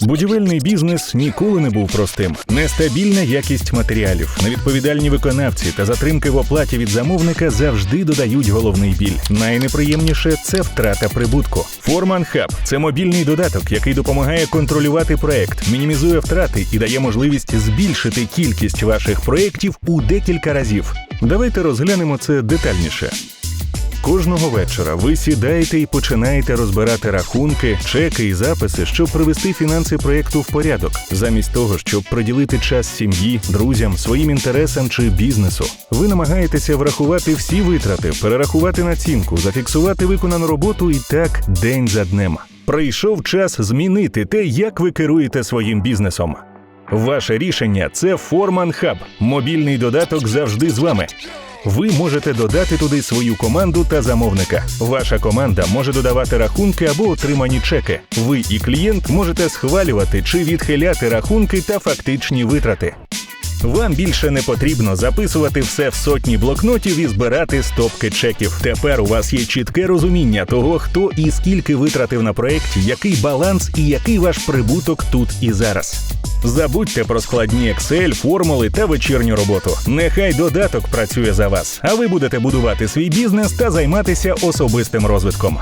Будівельний бізнес ніколи не був простим. Нестабільна якість матеріалів, невідповідальні виконавці та затримки в оплаті від замовника завжди додають головний біль. Найнеприємніше це втрата прибутку. Форман Хаб це мобільний додаток, який допомагає контролювати проект, мінімізує втрати і дає можливість збільшити кількість ваших проєктів у декілька разів. Давайте розглянемо це детальніше. Кожного вечора ви сідаєте і починаєте розбирати рахунки, чеки і записи, щоб привести фінанси проєкту в порядок, замість того, щоб приділити час сім'ї, друзям, своїм інтересам чи бізнесу. Ви намагаєтеся врахувати всі витрати, перерахувати націнку, зафіксувати виконану роботу і так день за днем. Прийшов час змінити те, як ви керуєте своїм бізнесом. Ваше рішення це Foreman Hub. Мобільний додаток завжди з вами. Ви можете додати туди свою команду та замовника. Ваша команда може додавати рахунки або отримані чеки. Ви і клієнт можете схвалювати чи відхиляти рахунки та фактичні витрати. Вам більше не потрібно записувати все в сотні блокнотів і збирати стопки чеків. Тепер у вас є чітке розуміння того, хто і скільки витратив на проєкті, який баланс і який ваш прибуток тут і зараз. Забудьте про складні Excel, формули та вечірню роботу. Нехай додаток працює за вас, а ви будете будувати свій бізнес та займатися особистим розвитком.